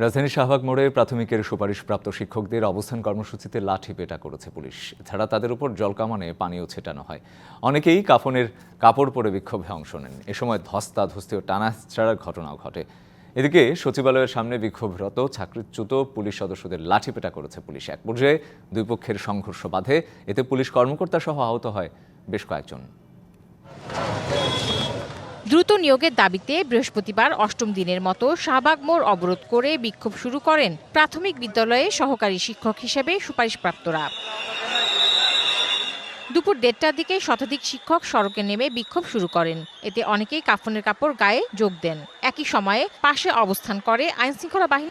রাজধানীর শাহবাগ মোড়ে প্রাথমিকের সুপারিশপ্রাপ্ত শিক্ষকদের অবস্থান কর্মসূচিতে লাঠি পেটা করেছে পুলিশ। এছাড়া তাদের উপর জলকামানে পানীয় ছেটানো হয়। অনেকেই কাফনের কাপড় পরে বিক্ষোভে অংশ নেন। এ সময় ধস্তা ধস্তি ও টানা ছাড়ার ঘটনাও ঘটে। এদিকে সচিবালয়ের সামনে বিক্ষোভরত, চাকরিচ্যুত পুলিশ সদস্যদের লাঠিপেটা করেছে পুলিশ। এক পর্যায়ে দুই পক্ষের সংঘর্ষ বাধে। এতে পুলিশ কর্মকর্তা সহ আহত হয় বেশ কয়েকজন। দ্রুত নিয়োগের দাবিতে বৃহস্পতিবার অষ্টম দিনের মতো শাহবাগ মোড় অবরোধ করে বিক্ষোভ শুরু করেন প্রাথমিক বিদ্যালয়ে সহকারী শিক্ষক হিসেবে সুপারিশপ্রাপ্তরা। দুপুর দেড়টার দিকে শতাধিক শিক্ষক সড়কে নেমে বিক্ষোভ শুরু করেন। এতে অনেকেই কাফনের কাপড় গায়ে যোগ দেন। একই সময়ে পাশে অবস্থান করে আইনশৃঙ্খলা বাহিনী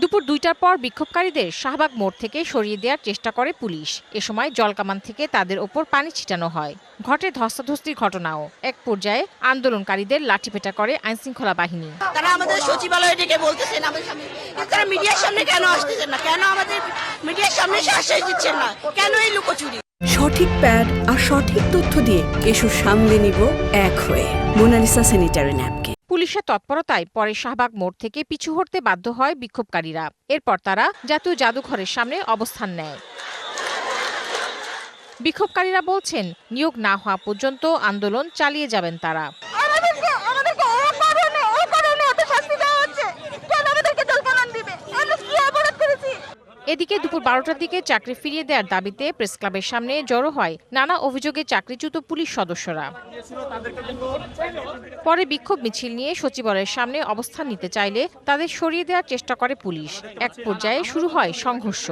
দুপুর দুইটার পর বিক্ষোভকারীদের শাহবাগ মোড় থেকে সরিয়ে দেওয়ার চেষ্টা করে পুলিশ। এ সময় জলকামান থেকে তাদের ওপর পানি ছিটানো হয়। ঘটে ধস্তাধস্তির ঘটনাও। এক পর্যায়ে আন্দোলনকারীদের লাঠিপেটা করে আইনশৃঙ্খলা বাহিনী। তারা আমাদের সচিবালয়ে ডেকে বলতেছেন আমাদের সামনে তারা মিডিয়ার সামনে কেন আসতেছেন না? কেন আমাদের মিডিয়ার সামনে আশ্বাস দিচ্ছেন না? কেন এই লুকোচুরি? সঠিক প্যাড আর সঠিক তথ্য দিয়ে কেশু সামলে নিব এক হয়ে। মোনালিসা স্যানিটারি ন্যাপকে। পুলিশের তৎপরতায় পরে শাহবাগ মোড় থেকে পিছু হটতে বাধ্য হয় বিক্ষোভকারীরা। এরপর তারা জাতীয় জাদুঘরের সামনে অবস্থান নেয়। বিক্ষোভকারীরা বলছেন, নিয়োগ না হওয়া পর্যন্ত আন্দোলন চালিয়ে যাবেন তারা। এদিকে দুপুর বারোটার দিকে চাকরি ফিরিয়ে দেওয়ার দাবিতে প্রেস ক্লাবের সামনে জড়ো হয় নানা অভিযোগে চাকরিচ্যুত পুলিশ সদস্যরা। পরে বিক্ষোভ মিছিল নিয়ে সচিবালয়ের সামনে অবস্থান নিতে চাইলে তাদের সরিয়ে দেওয়ার চেষ্টা করে পুলিশ। এক পর্যায়ে শুরু হয় সংঘর্ষ।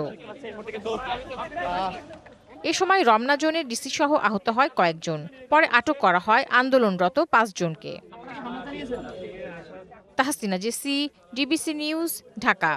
এ সময় রমনা জোনের ডিসি সহ আহত হয় কয়েকজন। পরে আটক করা হয় আন্দোলনরত পাঁচজনকে। Tahsina Jessy, DBC news, Dhaka.